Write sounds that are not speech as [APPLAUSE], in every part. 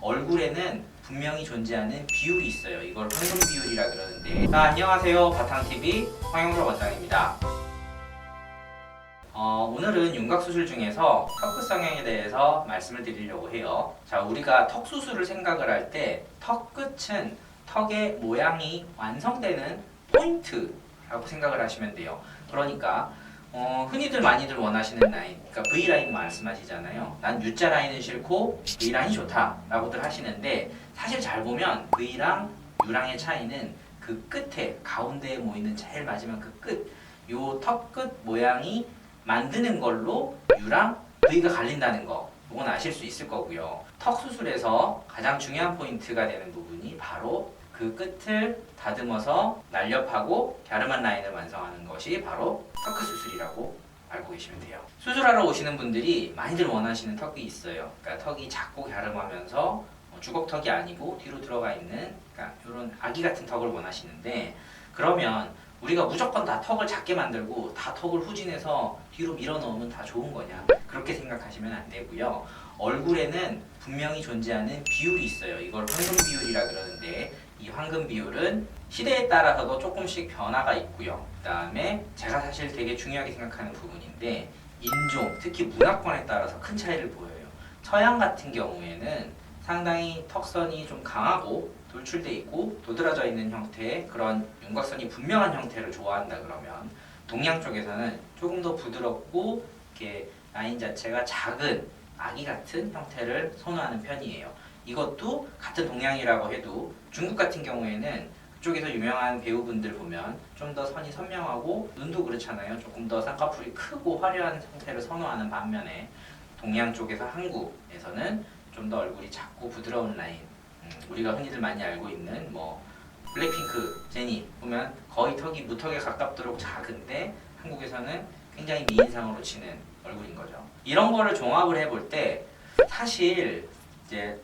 얼굴에는 분명히 존재하는 비율이 있어요. 이걸 황금 비율이라 그러는데. 자, 안녕하세요. 바탕TV 황영석 원장입니다. 어, 오늘은 윤곽 수술 중에서 턱끝 성형에 대해서 말씀을 드리려고 해요. 자, 우리가 턱 수술을 생각을 할 때 턱 끝은 턱의 모양이 완성되는 포인트라고 생각을 하시면 돼요. 그러니까 어, 흔히들 많이들 원하시는 라인, 그러니까 V 라인 말씀하시잖아요. 난 U자 라인은 싫고 V 라인이 좋다라고들 하시는데 사실 잘 보면 V랑 U랑의 차이는 그 끝에 가운데에 모이는 제일 마지막 그 끝, 요 턱 끝 모양이 만드는 걸로 U랑 V가 갈린다는 거. 이건 아실 수 있을 거고요. 턱 수술에서 가장 중요한 포인트가 되는 부분이 바로 그 끝을 다듬어서 날렵하고 갸름한 라인을 완성하는 것이 바로 턱끝 수술이라고 알고 계시면 돼요. 수술하러 오시는 분들이 많이들 원하시는 턱이 있어요. 그러니까 턱이 작고 갸름하면서 어, 주걱턱이 아니고 뒤로 들어가 있는 그러니까 이런 아기 같은 턱을 원하시는데 그러면 우리가 무조건 다 턱을 작게 만들고 다 턱을 후진해서 뒤로 밀어 넣으면 다 좋은 거냐 그렇게 생각하시면 안 되고요 얼굴에는 분명히 존재하는 비율이 있어요 이걸 황금 비율이라 그러는데 이 황금 비율은 시대에 따라서도 조금씩 변화가 있고요 그 다음에 제가 사실 되게 중요하게 생각하는 부분인데 인종 특히 문화권에 따라서 큰 차이를 보여요 서양 같은 경우에는 상당히 턱선이 좀 강하고 돌출돼 있고 도드라져 있는 형태의 그런 윤곽선이 분명한 형태를 좋아한다 그러면 동양 쪽에서는 조금 더 부드럽고 이렇게 라인 자체가 작은 아기 같은 형태를 선호하는 편이에요. 이것도 같은 동양이라고 해도 중국 같은 경우에는 그쪽에서 유명한 배우분들 보면 좀 더 선이 선명하고 눈도 그렇잖아요. 조금 더 쌍꺼풀이 크고 화려한 형태를 선호하는 반면에 동양 쪽에서 한국에서는 좀 더 얼굴이 작고 부드러운 라인 음, 우리가 흔히들 많이 알고 있는 뭐 블랙핑크 제니 보면 거의 턱이 무턱에 가깝도록 작은데 한국에서는 굉장히 미인상으로 치는 얼굴인 거죠. 이런 거를 종합을 해볼 때 사실 이제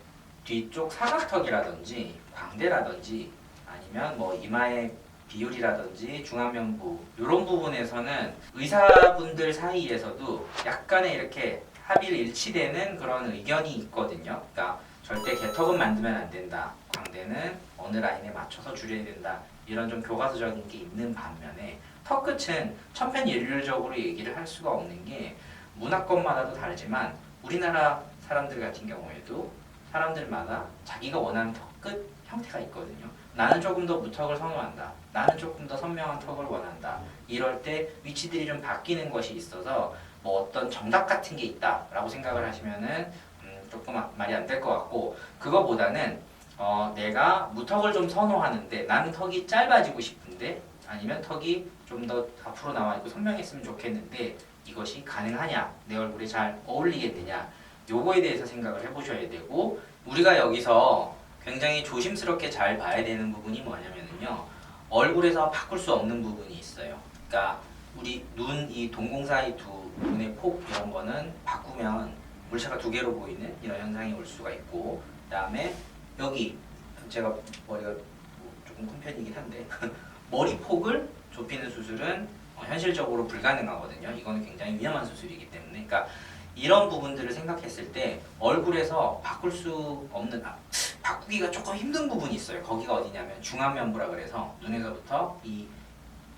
뒤쪽 사각턱이라든지 광대라든지 아니면 뭐 이마의 비율이라든지 중안면부 이런 부분에서는 의사분들 사이에서도 약간의 이렇게 합일 일치되는 그런 의견이 있거든요. 그러니까 절대 개턱은 만들면 안 된다. 광대는 어느 라인에 맞춰서 줄여야 된다. 이런 좀 교과서적인 게 있는 반면에 턱 끝은 천편일률적으로 얘기를 할 수가 없는 게 문화권마다도 다르지만 우리나라 사람들 같은 경우에도 사람들마다 자기가 원하는 턱 끝 형태가 있거든요. 나는 조금 더 무턱을 선호한다. 나는 조금 더 선명한 턱을 원한다. 이럴 때 위치들이 좀 바뀌는 것이 있어서 뭐 어떤 정답 같은 게 있다라고 생각을 하시면은 음, 조금 아- 말이 안 될 것 같고 그거보다는 어, 내가 무턱을 좀 선호하는데 나는 턱이 짧아지고 싶은데 아니면 턱이 좀 더 앞으로 나와 있고 선명했으면 좋겠는데 이것이 가능하냐 내 얼굴에 잘 어울리겠느냐 요거에 대해서 생각을 해보셔야 되고 우리가 여기서 굉장히 조심스럽게 잘 봐야 되는 부분이 뭐냐면요 얼굴에서 바꿀 수 없는 부분이 있어요 그러니까 우리 눈 이 동공 사이 두 눈의 폭 이런 거는 바꾸면 물체가 두 개로 보이는 이런 현상이 올 수가 있고 그 다음에 여기 제가 머리가 뭐 조금 큰 편이긴 한데 [LAUGHS] 머리 폭을 좁히는 수술은 어, 현실적으로 불가능하거든요. 이거는 굉장히 위험한 수술이기 때문에 그러니까 이런 부분들을 생각했을 때 얼굴에서 바꿀 수 없는 아, 바꾸기가 조금 힘든 부분이 있어요. 거기가 어디냐면 중안면부라 그래서 눈에서부터 이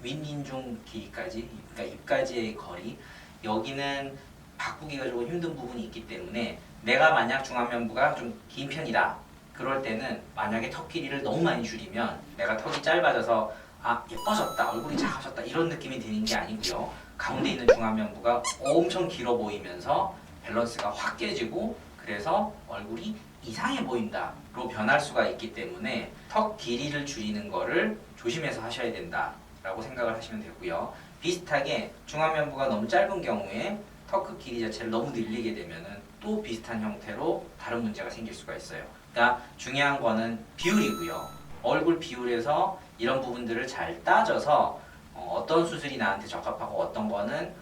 윗인중 길이까지 그러니까 입까지의 거리 여기는 바꾸기가 조금 힘든 부분이 있기 때문에 내가 만약 중안면부가 좀 긴 편이다 그럴 때는 만약에 턱 길이를 너무 많이 줄이면 내가 턱이 짧아져서 아 예뻐졌다 얼굴이 작아졌다 이런 느낌이 드는 게 아니고요 가운데 있는 중안면부가 엄청 길어 보이면서 밸런스가 확 깨지고 그래서 얼굴이 이상해 보인다로 변할 수가 있기 때문에 턱 길이를 줄이는 거를 조심해서 하셔야 된다라고 생각을 하시면 되고요. 비슷하게 중안면부가 너무 짧은 경우에 턱끝 길이 자체를 너무 늘리게 되면은 또 비슷한 형태로 다른 문제가 생길 수가 있어요. 그러니까 중요한 거는 비율이고요. 얼굴 비율에서 이런 부분들을 잘 따져서 어, 어떤 수술이 나한테 적합하고 어떤 거는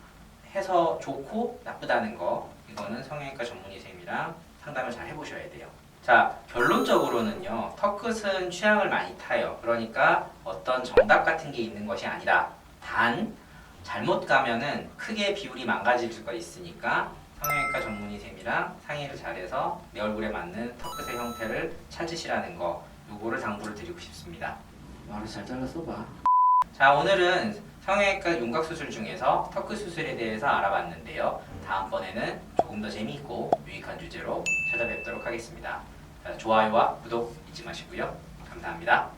해서 좋고 나쁘다는 거 이거는 성형외과 전문의 쌤이랑 상담을 잘 해보셔야 돼요. 자 결론적으로는요 턱 끝은 취향을 많이 타요. 그러니까 어떤 정답 같은 게 있는 것이 아니라 단 잘못 가면은 크게 비율이 망가질 수가 있으니까 성형외과 전문의 쌤이랑 상의를 잘해서 내 얼굴에 맞는 턱끝의 형태를 찾으시라는 거 요거를 당부를 드리고 싶습니다. 말을 잘 잘라 써봐. 자 오늘은 성형외과 윤곽 수술 중에서 턱끝 수술에 대해서 알아봤는데요. 다음번에는 조금 더 재미있고 유익한 주제로 찾아뵙도록 하겠습니다. 자, 좋아요와 구독 잊지 마시고요. 감사합니다.